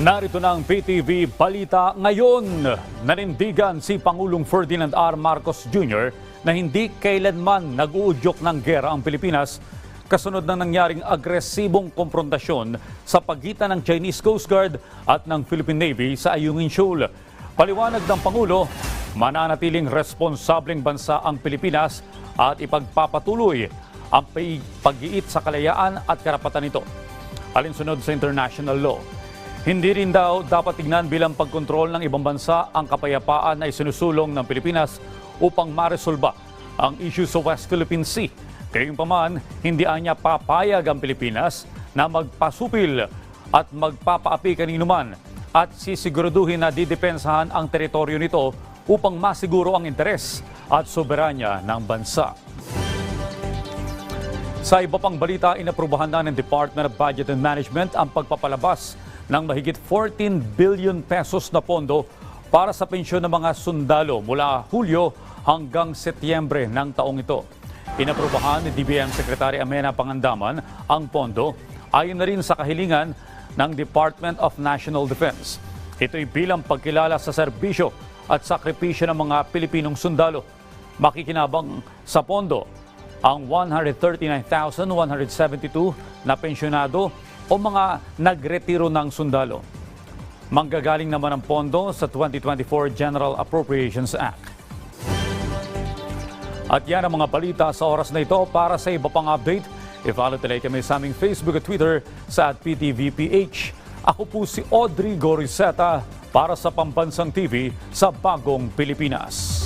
Narito na ang PTV Balita ngayon. Nanindigan si Pangulong Ferdinand R. Marcos Jr. na hindi kailanman nag-uudyok ng gera ang Pilipinas kasunod ng nangyaring agresibong konfrontasyon sa pagitan ng Chinese Coast Guard at ng Philippine Navy sa Ayungin Shoal. Paliwanag ng Pangulo, mananatiling responsableng bansa ang Pilipinas at ipagpapatuloy ang pag-iit sa kalayaan at karapatan nito alinsunod sa international law. Hindi rin daw dapat tignan bilang pagkontrol ng ibang bansa ang kapayapaan na isinusulong ng Pilipinas upang maresolba ang issue sa West Philippine Sea. Gayunpaman, hindi anya papayag ang Pilipinas na magpasupil at magpapaapi kanino man at sisiguraduhin na didepensahan ang teritoryo nito upang masiguro ang interes at soberanya ng bansa. Sa iba pang balita, inaprubahan na ng Department of Budget and Management ang pagpapalabas ng mahigit 14 billion pesos na pondo para sa pensyon ng mga sundalo mula Hulyo hanggang Setyembre ng taong ito. Inaprubahan ni DBM Secretary Amena Pangandaman ang pondo ayon na rin sa kahilingan ng Department of National Defense. Ito'y bilang pagkilala sa serbisyo at sakripisyo ng mga Pilipinong sundalo. Makikinabang sa pondo ang 139,172 na pensyonado o mga nagretiro ng sundalo. Manggagaling naman ang pondo sa 2024 General Appropriations Act. At yan ang mga balita sa oras na ito para sa iba pang update. I-follow tuloy kami sa aming Facebook at Twitter sa at PTVPH. Ako po si Audrey Goriseta para sa Pambansang TV sa Bagong Pilipinas.